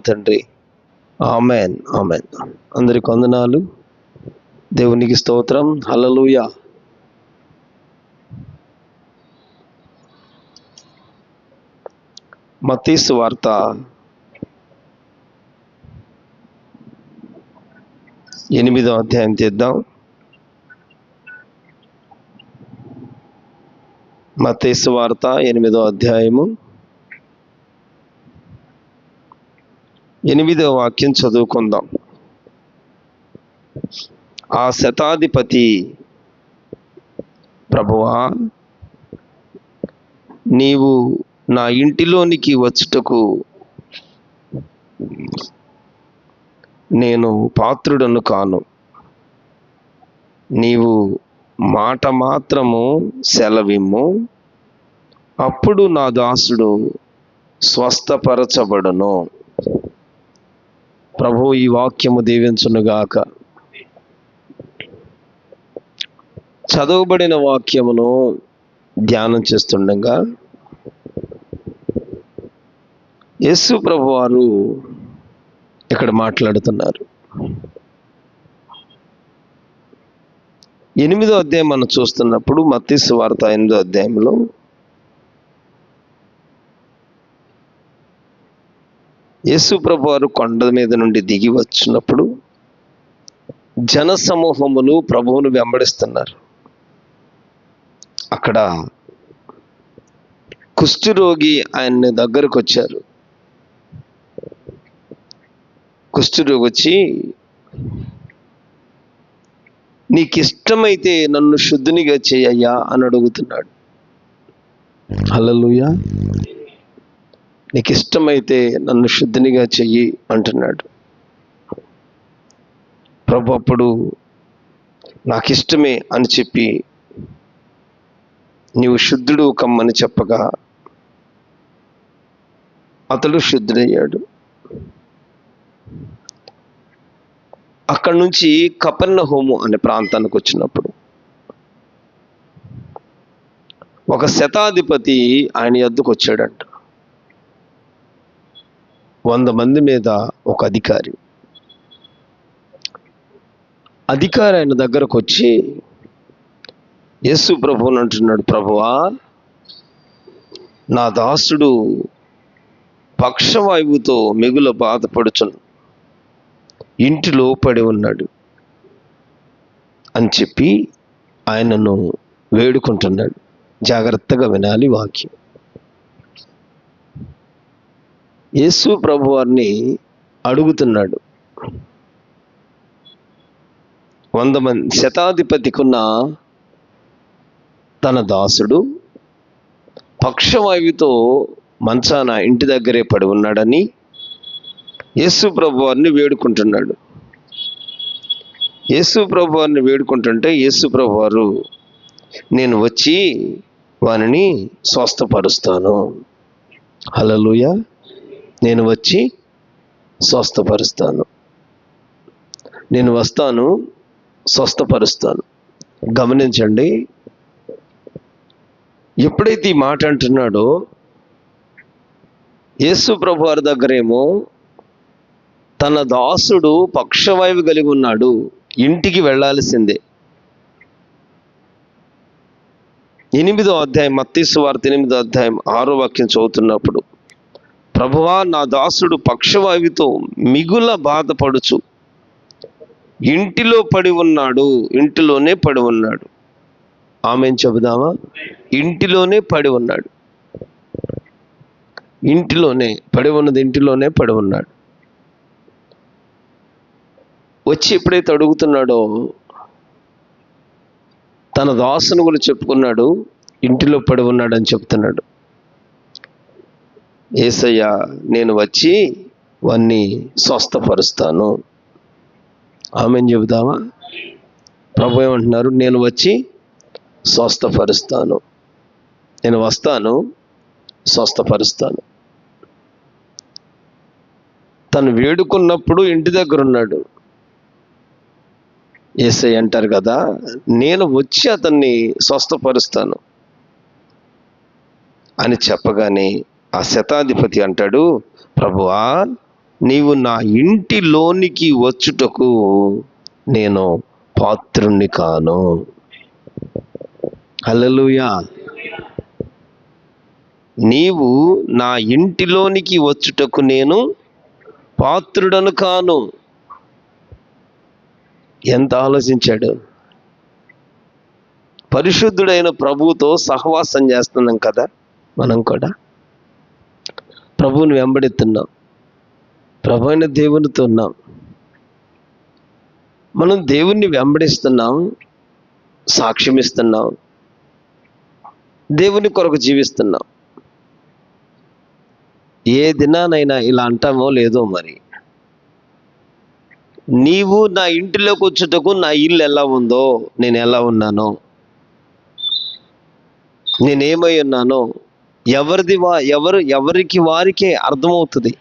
తండ్రి. Amen amen. అందరికి వందనాలు. దేవునికి స్తోత్రం. హలలుయ మతీసు వార్త. ఎనిమిదో అధ్యాయం తీద్దాం మత్తీసు వార్త ఎనిమిదో అధ్యాయము. ఎనిమిదో వాక్యం చదువుకుందాం. ఆ శతాధిపతి ప్రభువా నీవు నా ఇంటిలోనికి వచ్చుటకు నేను పాత్రుడను కాను. నీవు మాట మాత్రము సెలవిమ్ము. అప్పుడు నా దాసుడు స్వస్థపరచబడును. ప్రభు ఈ వాక్యము దీవించునుగాక. చదవబడిన వాక్యమును ధ్యానం చేస్తుండగా యేసు ప్రభు వారు ఇక్కడ మాట్లాడుతున్నారు. ఎనిమిదో అధ్యాయం మనం చూస్తున్నప్పుడు మత్తిసు వార్త ఎనిమిదో అధ్యాయంలో యేసుప్రభు వారు కొండ మీద నుండి దిగి వచ్చినప్పుడు జన సమూహములు ప్రభువును వెంబడిస్తున్నారు. అక్కడ కుష్ఠరోగి ఆయన దగ్గరకు వచ్చారు. కుష్ఠరోగి వచ్చి నీకు ఇష్టమైతే నన్ను శుద్ధునిగా చేయయ్యా అని అడుగుతున్నాడు. హల్లెలూయా. నీకు ఇష్టమైతే నన్ను శుద్ధినిగా చెయ్యి అంటున్నాడు. ప్రభు అప్పుడు నాకు ఇష్టమే అని చెప్పి నీవు శుద్ధుడు కమ్మని చెప్పగా అతడు శుద్ధుడయ్యాడు. అక్కడి నుంచి కపర్ణ హోము అనే ప్రాంతానికి వచ్చినప్పుడు ఒక శతాధిపతి ఆయన ఎద్దుకు వచ్చాడంట వంద మంది మీద ఒక అధికారి. అధికారి ఆయన దగ్గరకు వచ్చి యేసు ప్రభువుని అంటున్నాడు ప్రభువా నా దాసుడు పక్షవాయువుతో మిగుల బాధపడుచును. ఇంటిలో పడి ఉన్నాడు అని చెప్పి ఆయనను వేడుకుంటున్నాడు. జాగ్రత్తగా వినాలి వాక్యం. యేసు ప్రభు వారిని అడుగుతున్నాడు. వంద మంది శతాధిపతికున్న తన దాసుడు పక్షవాయువుతో మంచాన ఇంటి దగ్గరే పడి ఉన్నాడని యేసు ప్రభు వారిని వేడుకుంటున్నాడు. యేసు ప్రభు వారిని వేడుకుంటుంటే యేసు ప్రభు వారు నేను వచ్చి వానిని స్వస్థపరుస్తాను. హలలుయ నేను వచ్చి స్వస్థపరుస్తాను. నేను వస్తాను స్వస్థపరుస్తాను. గమనించండి ఎప్పుడైతే ఈ మాట అంటున్నాడో యేసు ప్రభు వారి దగ్గరేమో తన దాసుడు పక్షవాయువు కలిగి ఉన్నాడు ఇంటికి వెళ్ళాల్సిందే. ఎనిమిదో అధ్యాయం మత్తీసు వార్త ఎనిమిదో అధ్యాయం ఆరో వాక్యం చదువుతున్నప్పుడు ప్రభువా నా దాసుడు పక్షవాయువుతో మిగుల బాధపడుచు. ఇంటిలో పడి ఉన్నాడు ఇంటిలోనే పడి ఉన్నాడు. ఆమె చెబుదామా? ఇంటిలోనే పడి ఉన్నాడు. ఇంటిలోనే పడి ఉన్నది ఇంటిలోనే పడి ఉన్నాడు. వచ్చి ఎప్పుడైతే అడుగుతున్నాడో తన దాసును కూడా చెప్పుకున్నాడు ఇంటిలో పడి ఉన్నాడని చెప్తున్నాడు. ఏసయ్య నేను వచ్చి వాన్ని స్వస్థపరుస్తాను. ఆమెను చెబుదామా? ప్రభు ఏమంటున్నారు? నేను వచ్చి స్వస్థపరుస్తాను. నేను వస్తాను స్వస్థపరుస్తాను. తను వేడుకున్నప్పుడు ఇంటి దగ్గర ఉన్నాడు. ఏసై అంటారు కదా నేను వచ్చి అతన్ని స్వస్థపరుస్తాను అని చెప్పగానే ఆ శతాధిపతి అంటాడు ప్రభువా నీవు నా ఇంటిలోనికి వచ్చుటకు నేను పాత్రుణ్ణి కాను. హల్లెలూయా. నీవు నా ఇంటిలోనికి వచ్చుటకు నేను పాత్రుడను కాను. ఎంత ఆలోచించాడు? పరిశుద్ధుడైన ప్రభువుతో సహవాసం చేస్తున్నాం కదా మనం కూడా. ప్రభువుని వెంబడిస్తున్నాం. ప్రభు అయిన దేవునితో ఉన్నాం. మనం దేవుణ్ణి వెంబడిస్తున్నాం సాక్ష్యం ఇస్తున్నాం దేవుని కొరకు జీవిస్తున్నాం. ఏ దినానైనా ఇలా అంటామో లేదో మరి. నీవు నా ఇంటిలోకి వచ్చుటకు నా ఇల్లు ఎలా ఉందో నేను ఎలా ఉన్నానో నేనేమై ఉన్నానో ఎవరిది వా ఎవరు ఎవరికి వారికే అర్థమవుతుంది.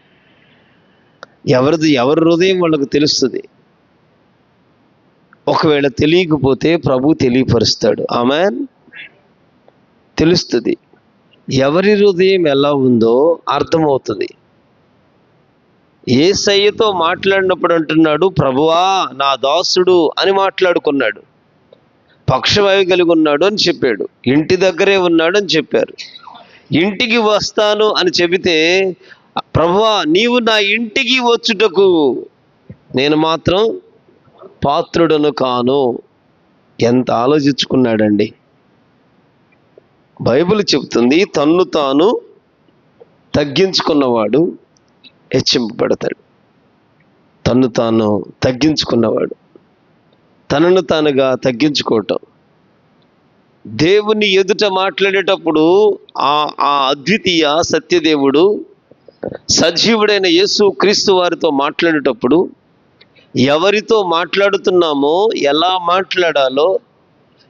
ఎవరిది ఎవరి హృదయం వాళ్ళకు తెలుస్తుంది. ఒకవేళ తెలియకపోతే ప్రభు తెలియపరుస్తాడు. ఆమె తెలుస్తుంది. ఎవరి హృదయం ఎలా ఉందో అర్థమవుతుంది. ఏ సయ్యతో మాట్లాడినప్పుడు అంటున్నాడు ప్రభువా నా దాసుడు అని మాట్లాడుకున్నాడు. పక్షవాయు కలిగి ఉన్నాడు అని చెప్పాడు. ఇంటి దగ్గరే ఉన్నాడు అని చెప్పారు. ఇంటికి వస్తాను అని చెబితే ప్రభువా నీవు నా ఇంటికి వచ్చుటకు నేను మాత్రం పాత్రుడను కాను. ఎంత ఆలోచించుకున్నాడండి. బైబిల్ చెబుతుంది తన్ను తాను తగ్గించుకున్నవాడు హెచ్చింపబడతాడు. తన్ను తాను తగ్గించుకున్నవాడు. తనను తానుగా తగ్గించుకోవటం దేవుని ఎదుట మాట్లాడేటప్పుడు ఆ ఆ అద్వితీయ సత్యదేవుడు సజీవుడైన యేసు క్రీస్తు వారితో మాట్లాడేటప్పుడు ఎవరితో మాట్లాడుతున్నామో ఎలా మాట్లాడాలో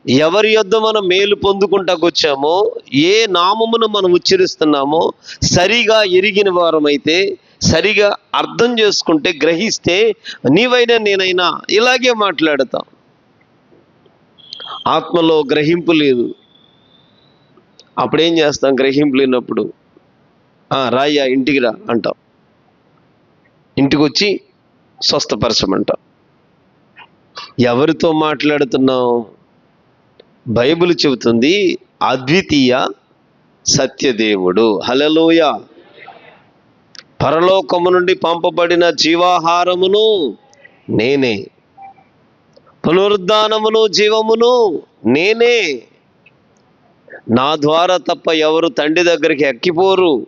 ఎవరి యొద్ద మనం మేలు పొందుకుంటాకొచ్చామో ఏ నామమును మనం ఉచ్చరిస్తున్నామో సరిగా ఎరిగిన వారమైతే సరిగా అర్థం చేసుకుంటే గ్రహిస్తే నీవైనా నేనైనా ఇలాగే మాట్లాడతాం. ఆత్మలో గ్రహింపు లేదు. అప్పుడేం చేస్తాం? గ్రహింపు లేనప్పుడు. "ఆ, రాయ్యా ఇంటికి రా అంటాం. ఇంటికి వచ్చి స్వస్థపరచమంటాం. ఎవరితో మాట్లాడుతున్నాం బైబిల్ చెబుతుంది అద్వితీయ సత్యదేవుడు. హలలోయ పరలోకము నుండి పంపబడిన జీవాహారమును నేనే. పునరుద్ధానమును జీవమును నేనే. నా ద్వారా తప్ప ఎవరు తండ్రి దగ్గరికి ఎక్కిపోరు.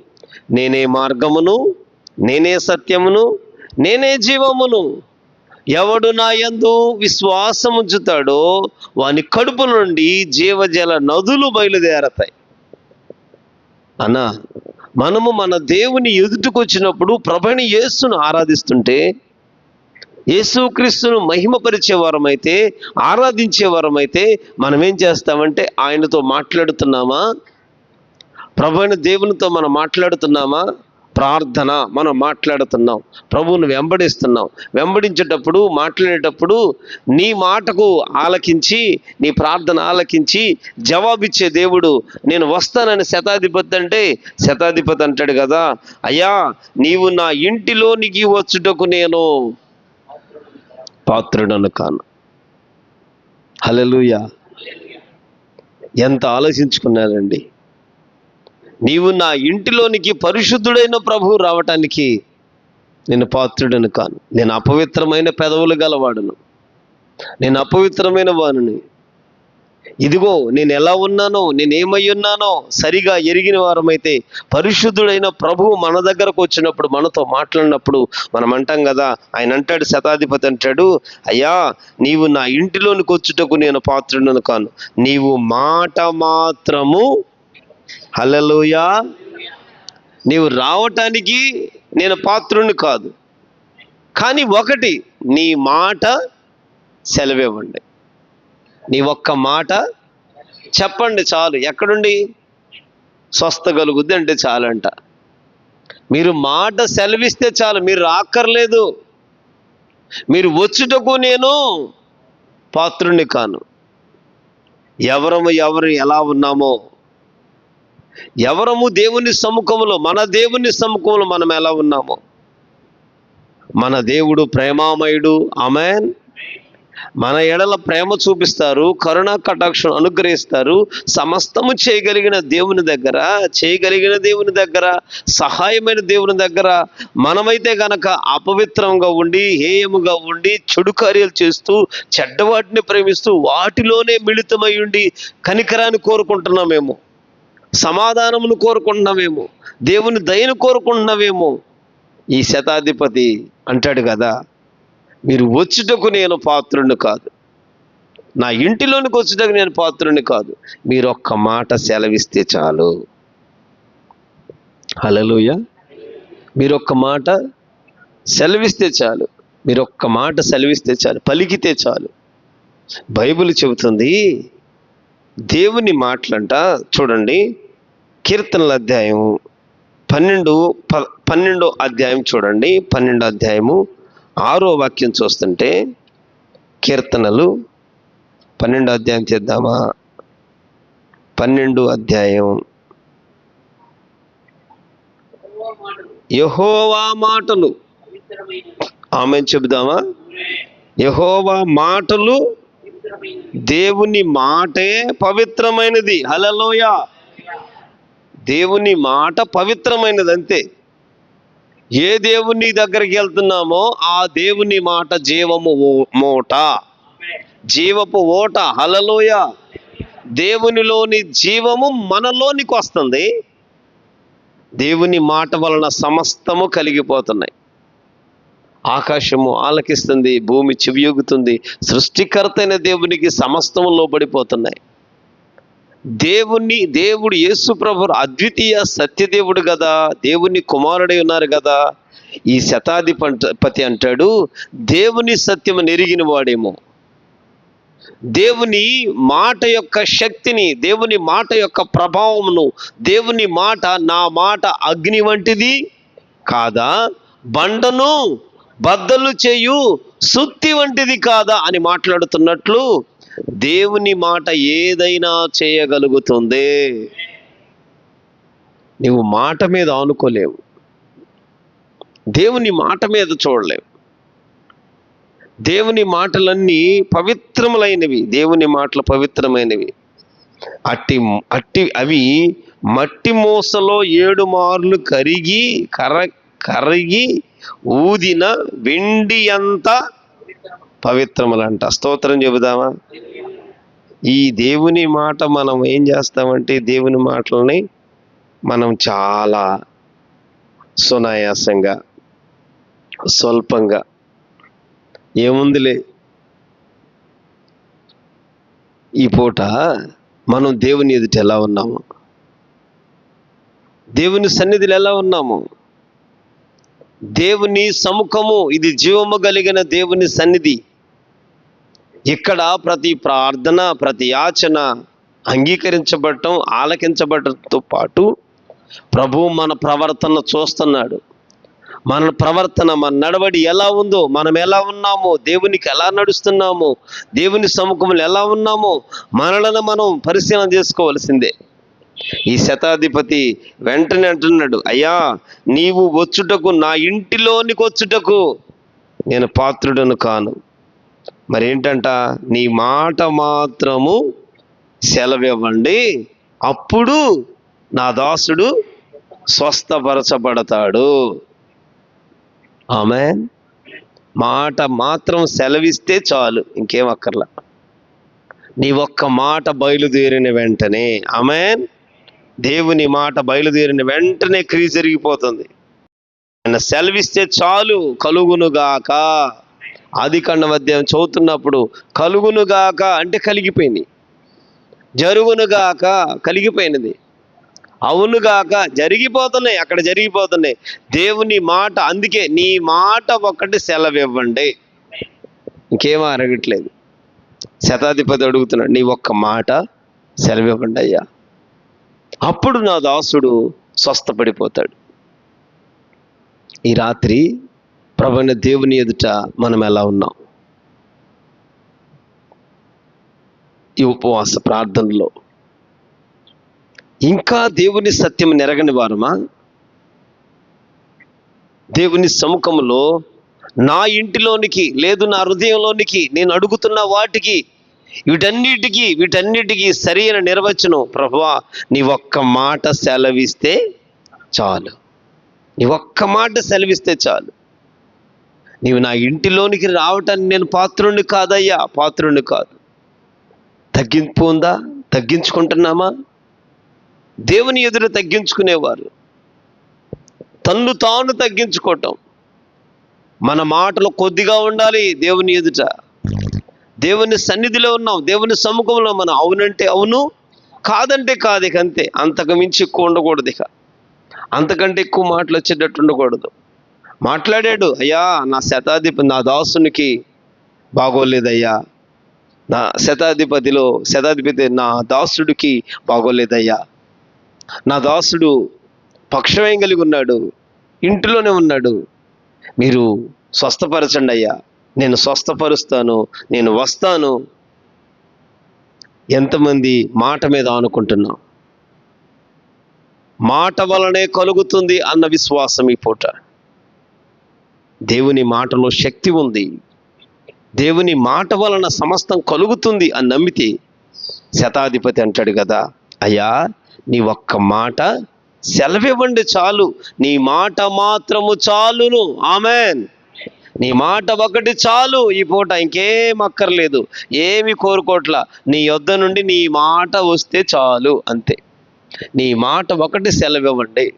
నేనే మార్గమును నేనే సత్యమును నేనే జీవమును. ఎవడు నా యందు విశ్వాసం ఉంచుతాడో వాని కడుపు నుండి జీవజల నదులు బయలుదేరతాయి. అన్న మనము మన దేవుని ఎదుటికొచ్చినప్పుడు ప్రభణి యేసును ఆరాధిస్తుంటే యేసుక్రీస్తును మహిమపరిచే వారమైతే ఆరాధించే వారమైతే మనం ఏం చేస్తామంటే ఆయనతో మాట్లాడుతున్నామా? ప్రభుని దేవునితో మనం మాట్లాడుతున్నామా? ప్రార్థన మనం మాట్లాడుతున్నాం. ప్రభువును వెంబడిస్తున్నాం. వెంబడించేటప్పుడు మాట్లాడేటప్పుడు నీ మాటకు ఆలకించి నీ ప్రార్థన ఆలకించి జవాబిచ్చే దేవుడు నేను వస్తానని శతాధిపతి అంటే శతాధిపతి అంటాడు కదా. అయ్యా నీవు నా ఇంటిలోనికి వచ్చుటకు నేను పాత్రుడను కాను. హల్లెలూయా. ఎంత ఆలోచించుకున్నానండి నీవు నా ఇంటిలోనికి పరిశుద్ధుడైన ప్రభువు రావటానికి నేను పాత్రుడను కాను. నేను అపవిత్రమైన పెదవులు గలవాడను. నేను అపవిత్రమైన వాణిని ఇదిగో నేను ఎలా ఉన్నానో నేనేమై ఉన్నానో సరిగా ఎరిగిన వారమైతే పరిశుద్ధుడైన ప్రభువు మన దగ్గరకు వచ్చినప్పుడు మనతో మాట్లాడినప్పుడు మనం అంటాం కదా ఆయన అంటాడు శతాధిపతి అంటాడు అయ్యా నీవు నా ఇంటిలోనికి వచ్చుటకు నేను పాత్రుడను కాను. నీవు మాట మాత్రము హలలోయా నీవు రావటానికి నేను పాత్రుని కాదు. కానీ ఒకటి నీ మాట సెలవివ్వండి. నీ ఒక్క మాట చెప్పండి చాలు. ఎక్కడుండి? స్వస్థ కలుగుద్ది అంటే చాలంట. మీరు మాట సెలవిస్తే చాలు. మీరు రాక్కర్లేదు. మీరు వచ్చుటకు నేను పాత్రుని కాను. ఎవరము ఎవరు ఎలా ఉన్నామో ఎవరము దేవుని సముఖంలో మన దేవుని సముఖంలో మనం ఎలా ఉన్నామో. మన దేవుడు ప్రేమామయుడు. అమెన్ మన ఎడల ప్రేమ చూపిస్తారు కరుణా కటాక్షం అనుగ్రహిస్తారు. సమస్తము చేయగలిగిన దేవుని దగ్గర చేయగలిగిన దేవుని దగ్గర సహాయమైన దేవుని దగ్గర మనమైతే గనక అపవిత్రంగా ఉండి హేయముగా ఉండి చెడు కార్యాలు చేస్తూ చెడ్డవాటిని ప్రేమిస్తూ వాటిలోనే మిళితమై ఉండి కనికరాన్ని కోరుకుంటున్నామేమో సమాధానమును కోరుకుంటున్నామేమో దేవుని దయను కోరుకుంటున్నామేమో ఈ శతాధిపతి అంటాడు కదా మీరు వచ్చుటకు నేను పాత్రుని కాదు. నా ఇంటిలోనికి వచ్చుటకు నేను పాత్రుని కాదు. మీరు ఒక్క మాట సెలవిస్తే చాలు. హలలోయ మీరు ఒక్క మాట సెలవిస్తే చాలు. మీరు ఒక్క మాట సెలవిస్తే చాలు. పలికితే చాలు. బైబిల్ చెబుతుంది దేవుని మాటలంట చూడండి కీర్తనల అధ్యాయం పన్నెండు ప పన్నెండో అధ్యాయం చూడండి పన్నెండో అధ్యాయము ఆరో వాక్యం చూస్తుంటే కీర్తనలు పన్నెండో అధ్యాయం చేద్దామా? పన్నెండు అధ్యాయం. యహోవా మాటలు. ఆమె చెబుదామా? యహోవా మాటలు దేవుని మాటే పవిత్రమైనది. హలలోయ దేవుని మాట పవిత్రమైనది అంతే. ఏ దేవుని దగ్గరికి వెళ్తున్నామో ఆ దేవుని మాట జీవము మూట. జీవపు ఓట. హలలోయ దేవునిలోని జీవము మనలోనికి వస్తుంది. దేవుని మాట వలన సమస్తము కలిగిపోతున్నాయి. ఆకాశము ఆలకిస్తుంది భూమి చెవియొగుతుంది సృష్టికర్తైన దేవునికి సమస్తము లోబడిపోతున్నాయి దేవుని దేవుడు యేసు ప్రభు అద్వితీయ సత్యదేవుడు కదా దేవుని కుమారుడై ఉన్నారు కదా ఈ శతాధిపతి అంటాడు దేవుని సత్యము నెరిగిన వాడేమో. దేవుని మాట యొక్క శక్తిని దేవుని మాట యొక్క ప్రభావమును దేవుని మాట నా మాట అగ్ని వంటిది కాదా? బండను బద్దలు చేయు సుత్తి వంటిది కాదా అని మాట్లాడుతున్నట్లు దేవుని మాట ఏదైనా చేయగలుగుతుంది. నువ్వు మాట మీద ఆనుకోలేవు. దేవుని మాట మీద చూడలేవు. దేవుని మాటలన్నీ పవిత్రములైనవి. దేవుని మాటలు పవిత్రమైనవి. అట్టి అట్టి అవి మట్టి మూసలో ఏడు మార్లు కరిగి కర కరిగి ఊదిన వెండి అంతా పవిత్రములంట. స్తోత్రం చెబుదామా? ఈ దేవుని మాట మనం ఏం చేస్తామంటే దేవుని మాటలని మనం చాలా సునాయాసంగా స్వల్పంగా ఏముందిలే? ఈ పూట మనం దేవుని ఎదుట ఎలా ఉన్నాము? దేవుని సన్నిధిలో ఎలా ఉన్నాము? దేవుని సముఖము ఇది జీవము కలిగిన దేవుని సన్నిధి. ఇక్కడ ప్రతి ప్రార్థన ప్రతి యాచన అంగీకరించబడటం ఆలకించబడటంతో పాటు ప్రభు మన ప్రవర్తన చూస్తున్నాడు. మన ప్రవర్తన మన నడవడి ఎలా ఉందో మనం ఎలా ఉన్నామో దేవునికి ఎలా నడుస్తున్నామో దేవుని సముఖంలో ఎలా ఉన్నామో మనలను మనం పరిశీలన చేసుకోవలసిందే. ఈ శతాధిపతి వెంటనే అంటున్నాడు అయ్యా నీవు వచ్చుటకు నా ఇంటిలోనికి వచ్చుటకు నేను పాత్రుడను కాను. మరి ఏంటంట నీ మాట మాత్రము సెలవివ్వండి. అప్పుడు నా దాసుడు స్వస్థపరచబడతాడు. ఆమె మాట మాత్రం సెలవిస్తే చాలు ఇంకేం అక్కర్లా. నీ ఒక్క మాట బయలుదేరిన వెంటనే ఆమె దేవుని మాట బయలుదేరిన వెంటనే క్రీ జరిగిపోతుంది. ఆయన సెలవిస్తే చాలు కలుగునుగాక. ఆది కండం అధ్యాయం చదువుతున్నప్పుడు కలుగునుగాక అంటే కలిగిపోయింది. జరుగునుగాక కలిగిపోయినది. అవునుగాక జరిగిపోతున్నాయి అక్కడ జరిగిపోతున్నాయి. దేవుని మాట అందుకే నీ మాట ఒక్కటి సెలవివ్వండి. ఇంకేమీ అరగట్లేదు. శతాధిపతి అడుగుతున్నాడు నీ ఒక్క మాట సెలవివ్వండి అయ్యా. అప్పుడు నా దాసుడు స్వస్థపడిపోతాడు. ఈ రాత్రి ప్రభుని దేవుని ఎదుట మనం ఎలా ఉన్నాం? ఈ ఉపవాస ప్రార్థనలో. ఇంకా దేవుని సత్యం నెరగని వారమా? దేవుని సముఖంలో నా ఇంటిలోనికి లేదు నా హృదయంలోనికి నేను అడుగుతున్న వాటికి వీటన్నిటికీ వీటన్నిటికీ సరైన నిర్వచనం ప్రభా నీ ఒక్క మాట సెలవిస్తే చాలు. నీ ఒక్క మాట సెలవిస్తే చాలు. నీవు నా ఇంటిలోనికి రావటానికి నేను పాత్రుణ్ణి కాదయ్యా పాత్రుణ్ణి కాదు. తగ్గింపు ఉందా? తగ్గించుకుంటున్నామా? దేవుని ఎదురు తగ్గించుకునేవారు. తన్ను తాను తగ్గించుకోవటం. మన మాటలు కొద్దిగా ఉండాలి దేవుని ఎదుట. దేవుని సన్నిధిలో ఉన్నాం దేవుని సముఖంలో మనం అవునంటే అవును కాదంటే కాదు ఇక అంతే. అంతకు మించి ఎక్కువ ఉండకూడదు ఇక. అంతకంటే ఎక్కువ మాటలు వచ్చేటట్టు ఉండకూడదు. మాట్లాడాడు అయ్యా నా శతాధిపతి నా దాసునికి బాగోలేదయ్యా. నా శతాధిపతిలో శతాధిపతి నా దాసుడికి బాగోలేదయ్యా. నా దాసుడు పక్షమేం కలిగి ఉన్నాడు ఇంటిలోనే ఉన్నాడు. మీరు స్వస్థపరచండి అయ్యా. నేను స్వస్థపరుస్తాను నేను వస్తాను. ఎంతమంది మాట మీద ఆనుకుంటున్నాం. మాట వలనే కలుగుతుంది అన్న విశ్వాసం ఈ పూట. దేవుని మాటలో శక్తి ఉంది. దేవుని మాట వలన సమస్తం కలుగుతుంది అని నమ్మితే శతాధిపతి అంటాడు కదా అయ్యా నీ ఒక్క మాట సెలవివ్వండి చాలు. నీ మాట మాత్రము చాలును. ఆమెన్. నీ మాట ఒకటి చాలు. ఈ పూట ఇంకేం అక్కర్లేదు. ఏమి కోరుకోట్ల. నీ యొద్ద నుండి నీ మాట వస్తే చాలు అంతే. నీ మాట ఒకటి సెలవివ్వండి.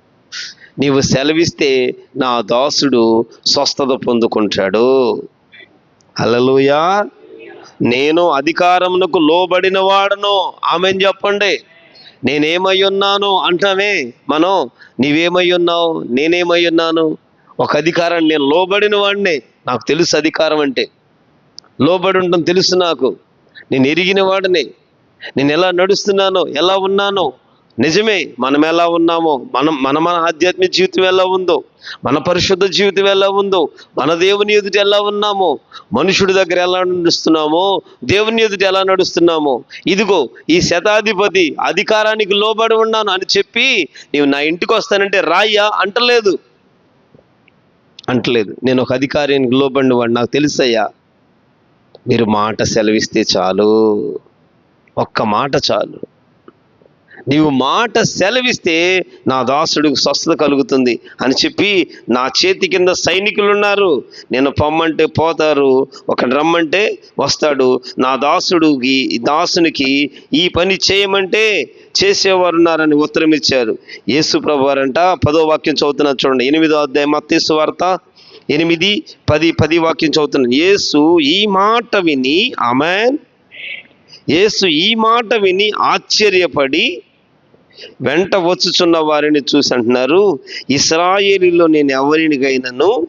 నీవు సెలవిస్తే నా దాసుడు స్వస్థత పొందుకుంటాడు. అలలుయా నేను అధికారమునకు లోబడిన వాడను. ఆమెను చెప్పండి. నేనేమై ఉన్నాను అంటామే. మనం నీవేమై ఉన్నావు? నేనేమై ఉన్నాను? ఒక అధికారాన్ని నేను లోబడిన వాడినే. నాకు తెలుసు అధికారం అంటే. లోబడి ఉండడం తెలుసు నాకు. నేను ఎరిగిన వాడిని. నేను ఎలా నడుస్తున్నానో ఎలా ఉన్నానో. నిజమే మనం ఎలా ఉన్నామో మనం మన మన ఆధ్యాత్మిక జీవితం ఎలా ఉందో మన పరిశుద్ధ జీవితం ఎలా ఉందో మన దేవుని ఎదుట ఎలా ఉన్నామో మనుషుడి దగ్గర ఎలా నడుస్తున్నామో దేవుని ఎదుట ఎలా నడుస్తున్నామో ఇదిగో ఈ శతాధిపతి అధికారానికి లోబడి ఉన్నాను అని చెప్పి నీవు నా ఇంటికి వస్తానంటే రాయ్యా అంటలేదు. అంటలేదు. నేను ఒక అధికారానికి లోబడి వాడు నాకు తెలుసయ్యా మీరు మాట సెలవిస్తే చాలు. ఒక్క మాట చాలు. నీవు మాట సెలవిస్తే నా దాసుడికి స్వస్థత కలుగుతుంది అని చెప్పి నా చేతి కింద సైనికులు ఉన్నారు. నేను పొమ్మంటే పోతారు ఒక రమ్మంటే వస్తాడు. నా దాసుడికి దాసునికి ఈ పని చేయమంటే చేసేవారు ఉన్నారని ఉత్తరం ఇచ్చారు. యేసు ప్రభు వారంట పదో వాక్యం చదువుతున్నారు చూడండి. ఎనిమిదో అధ్యాయం అత్తేసు వార్త ఎనిమిది పది పది వాక్యం చదువుతున్నాను యేసు ఈ మాట విని ఆమెన్. యేసు ఈ మాట విని ఆశ్చర్యపడి వెంట వచ్చుచున్న వారిని చూసి అంటున్నారు ఇస్రాయేలీలో నేను ఎవరినికైనాను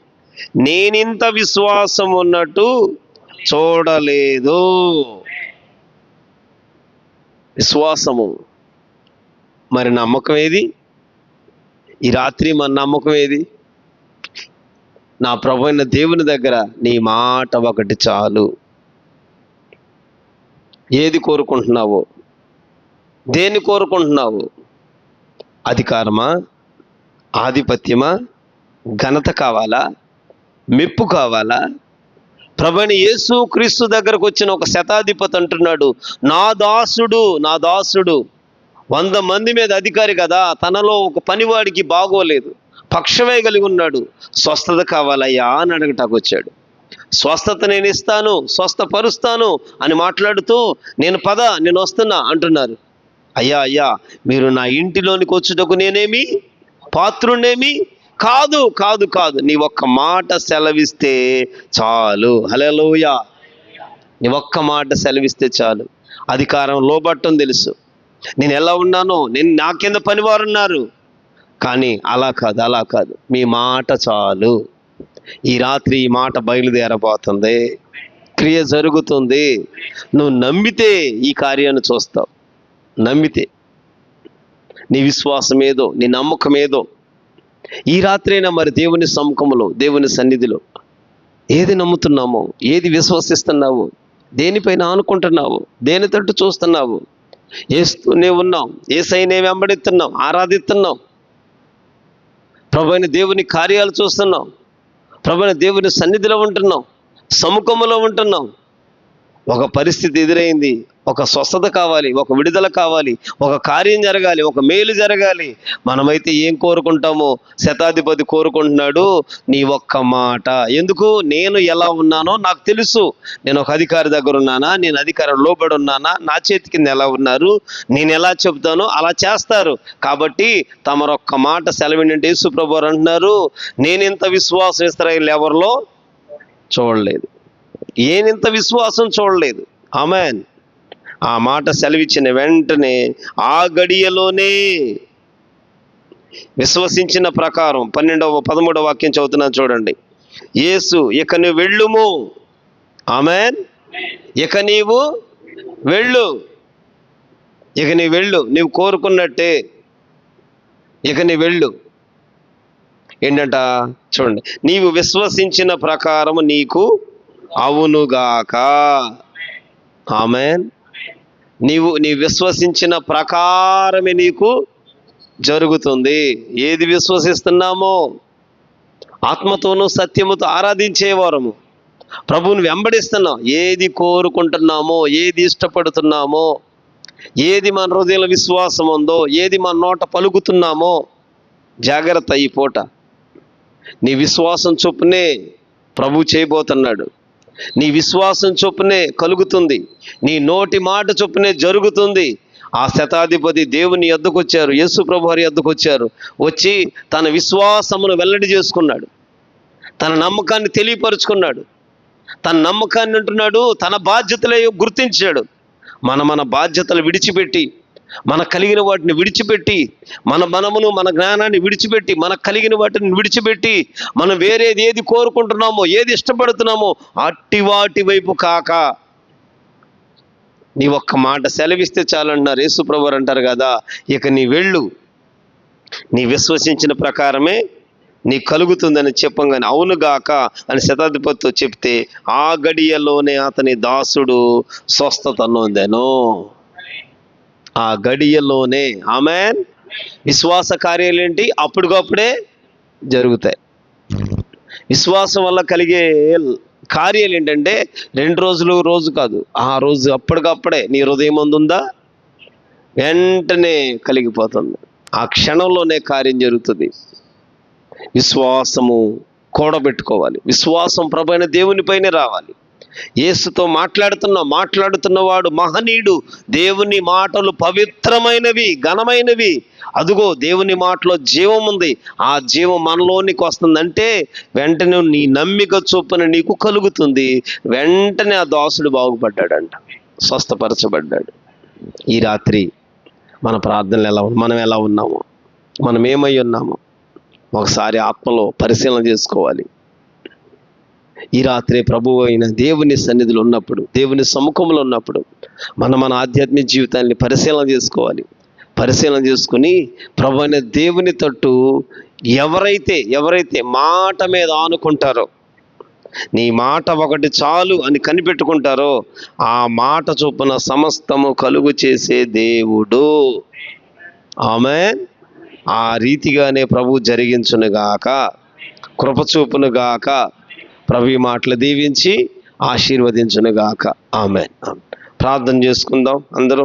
నేనింత విశ్వాసం ఉన్నట్టు చూడలేదు. విశ్వాసము. మరి నమ్మకం ఏది? ఈ రాత్రి మన నమ్మకం ఏది? నా ప్రభు అయిన దేవుని దగ్గర నీ మాట ఒకటి చాలు. ఏది కోరుకుంటున్నావో? దేన్ని కోరుకుంటున్నావు? అధికారమా? ఆధిపత్యమా? ఘనత కావాలా? మెప్పు కావాలా? ప్రభుని యేసు క్రీస్తు దగ్గరకు వచ్చిన ఒక శతాధిపతి అంటున్నాడు నా దాసుడు నా దాసుడు వంద మంది మీద అధికారి కదా తనలో ఒక పనివాడికి బాగోలేదు పక్షమే కలిగి ఉన్నాడు స్వస్థత కావాలయ్యా అని అడగటాకు వచ్చాడు. స్వస్థత నేను ఇస్తాను స్వస్థపరుస్తాను అని మాట్లాడుతూ నేను పద నేను వస్తున్నా అంటున్నారు. అయ్యా అయ్యా మీరు నా ఇంటిలోనికి వచ్చుటకు నేనేమి? పాత్రునేమి కాదు కాదు కాదు. నీ ఒక్క మాట సెలవిస్తే చాలు. హలోయ నీ ఒక్క మాట సెలవిస్తే చాలు. అధికారం లోబట్టం తెలుసు. నేను ఎలా ఉన్నానో నేను నా కింద పనివారు ఉన్నారు. కానీ అలా కాదు అలా కాదు. మీ మాట చాలు. ఈ రాత్రి ఈ మాట బయలుదేరబోతుంది. క్రియ జరుగుతుంది. నువ్వు నమ్మితే ఈ కార్యాన్ని చూస్తావు. నమ్మితే నీ విశ్వాసం ఏదో నీ నమ్మకం ఏదో ఈ రాత్రైనా మరి దేవుని సముఖంలో దేవుని సన్నిధిలో ఏది నమ్ముతున్నామో ఏది విశ్వసిస్తున్నావు దేనిపైన ఆనుకుంటున్నావు దేని తట్టు చూస్తున్నావు ఏస్తూనే ఉన్నాం ఏసైనే వెంబడిస్తున్నాం ఆరాధిస్తున్నాం. ప్రభుని దేవుని కార్యాలు చూస్తున్నాం. ప్రభుని దేవుని సన్నిధిలో ఉంటున్నాం. సముఖంలో ఉంటున్నాం. ఒక పరిస్థితి ఎదురైంది. ఒక స్వస్థత కావాలి ఒక విడుదల కావాలి ఒక కార్యం జరగాలి ఒక మేలు జరగాలి. మనమైతే ఏం కోరుకుంటామో శతాధిపతి కోరుకుంటున్నాడు నీ ఒక్క మాట. ఎందుకు? నేను ఎలా ఉన్నానో నాకు తెలుసు. నేను ఒక అధికారి దగ్గర ఉన్నానా? నేను అధికారం లోబడి ఉన్నానా? నా చేతి కింద ఎలా ఉన్నారు? నేను ఎలా చెబుతానో అలా చేస్తారు. కాబట్టి తమరొక్క మాట సెలవిండి యేసు అంటున్నారు నేను ఇంత విశ్వాసం ఇస్రాయిల్ ఎవరిలో? చూడలేదు. ఏనింత విశ్వాసం చూడలేదు. ఆమెన్. ఆ మాట సెలవిచ్చిన వెంటనే ఆ గడియలోనే విశ్వసించిన ప్రకారం పన్నెండవ పదమూడవ వాక్యం చదువుతున్నాను చూడండి. యేసు ఇక నువ్వు వెళ్ళుము. ఆమెన్. ఇక నీవు వెళ్ళు. ఇక నీ వెళ్ళు. నీవు కోరుకున్నట్టే ఇక నీ వెళ్ళు. ఏంటంట? చూడండి. నీవు విశ్వసించిన ప్రకారం నీకు అవునుగాక. ఆమెన్. నీవు నీ విశ్వసించిన ప్రకారమే నీకు జరుగుతుంది. ఏది విశ్వసిస్తున్నామో? ఆత్మతోనూ సత్యముతో ఆరాధించేవారము. ప్రభువుని వెంబడిస్తున్నాం. ఏది కోరుకుంటున్నామో? ఏది ఇష్టపడుతున్నామో? ఏది మన హృదయంలో విశ్వాసం ఉందో? ఏది మన నోట పలుకుతున్నామో? జాగ్రత్త ఈ పూట. నీ విశ్వాసం చొప్పునే ప్రభు చేయబోతున్నాడు. నీ విశ్వాసం చొప్పునే కలుగుతుంది. నీ నోటి మాట చొప్పునే జరుగుతుంది. ఆ శతాధిపతి దేవుని ఎద్దుకు వచ్చారు యేసు ప్రభువారి ఎద్దుకు వచ్చారు వచ్చి తన విశ్వాసమును వెల్లడి చేసుకున్నాడు. తన నమ్మకాన్ని తెలియపరుచుకున్నాడు. తన నమ్మకాన్ని అంటున్నాడు. తన బాధ్యతలే గుర్తించాడు. మన మన బాధ్యతలు విడిచిపెట్టి మన కలిగిన వాటిని విడిచిపెట్టి మన మనమును మన జ్ఞానాన్ని విడిచిపెట్టి మనకు కలిగిన వాటిని విడిచిపెట్టి మనం వేరేది ఏది కోరుకుంటున్నామో ఏది ఇష్టపడుతున్నామో అట్టి వాటి వైపు కాక. నీ ఒక్క మాట సెలవిస్తే చాలన్నారు యేసుప్రభు అంటారు కదా ఇక నీ వెళ్ళు. నీ విశ్వసించిన ప్రకారమే నీ కలుగుతుందని చెప్పంగానే అవునుగాక అని శతాధిపతితో చెప్తే ఆ గడియలోనే అతని దాసుడు స్వస్థత నొందెను. ఆ గడియలోనే. ఆమె విశ్వాస కార్యాలేంటి? అప్పటికప్పుడే జరుగుతాయి. విశ్వాసం వల్ల కలిగే కార్యాలు ఏంటంటే రెండు రోజులు రోజు కాదు. ఆ రోజు అప్పటికప్పుడే నీ హృదయం ఉందా వెంటనే కలిగిపోతుంది. ఆ క్షణంలోనే కార్యం జరుగుతుంది. విశ్వాసము కూడబెట్టుకోవాలి. విశ్వాసం ప్రభైన దేవునిపైనే రావాలి. యేసుతో మాట్లాడుతున్న మాట్లాడుతున్నవాడు మహనీయుడు. దేవుని మాటలు పవిత్రమైనవి ఘనమైనవి. అదుగో దేవుని మాటలో జీవం ఉంది. ఆ జీవం మనలోనికి వస్తుందంటే వెంటనే నీ నమ్మిక చొప్పున నీకు కలుగుతుంది. వెంటనే ఆ దాసుడు బాగుపడ్డాడంట. స్వస్థపరచబడ్డాడు. ఈ రాత్రి మన ప్రార్థనలు ఎలా మనం ఎలా ఉన్నాము మనం ఏమై ఉన్నాము ఒకసారి ఆత్మలో పరిశీలన చేసుకోవాలి. ఈ రాత్రి ప్రభు అయిన దేవుని సన్నిధిలో ఉన్నప్పుడు దేవుని సముఖంలో ఉన్నప్పుడు మన మన ఆధ్యాత్మిక జీవితాన్ని పరిశీలన చేసుకోవాలి. పరిశీలన చేసుకుని ప్రభు అయిన దేవుని తట్టు ఎవరైతే ఎవరైతే మాట మీద ఆనుకుంటారో నీ మాట ఒకటి చాలు అని కనిపెట్టుకుంటారో ఆ మాట చొప్పున సమస్తము కలుగు చేసే దేవుడు. ఆమె ఆ రీతిగానే ప్రభు జరిగించునుగాక కృపచూపునుగాక ప్రభు ఈ మాటలు దీవించి ఆశీర్వదించునుగాక. ఆమె ప్రార్థన చేసుకుందాం అందరూ.